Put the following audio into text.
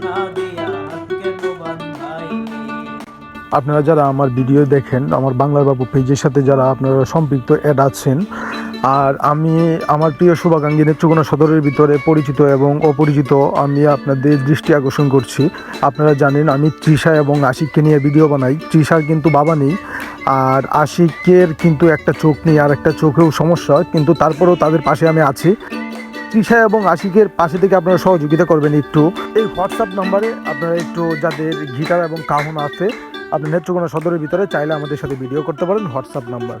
Nadi আপনারা যারা আমার ভিডিও দেখেন, আমার বাংলার বাবু পেজের সাথে যারা আপনারা সম্পৃক্ত অ্যাড আছেন, আর আমি আমার প্রিয় শুভাকাঙ্ক্ষী নেত্রকোনা সদরের ভিতরে পরিচিত এবং অপরিচিত, আমি আপনাদের দৃষ্টি আকর্ষণ করছি। আপনারা জানেন, আমি তৃষা এবং আশিককে নিয়ে ভিডিও বানাই। তৃষার কিন্তু বাবা নেই, আর আশিকের কিন্তু একটা চোখ নেই, আর একটা চোখেও সমস্যা, কিন্তু তারপরেও তাদের পাশে আমি আছি। তৃষা এবং আশিকের পাশে থেকে আপনারা সহযোগিতা করবেন একটু। এই হোয়াটসঅ্যাপ নাম্বারে আপনারা একটু যাদের গিটার এবং কাহন আছে আপনি নেত্রকোনা সদরের ভিতরে চাইলে আমাদের সাথে ভিডিও করতে পারেন হোয়াটসঅ্যাপ নাম্বার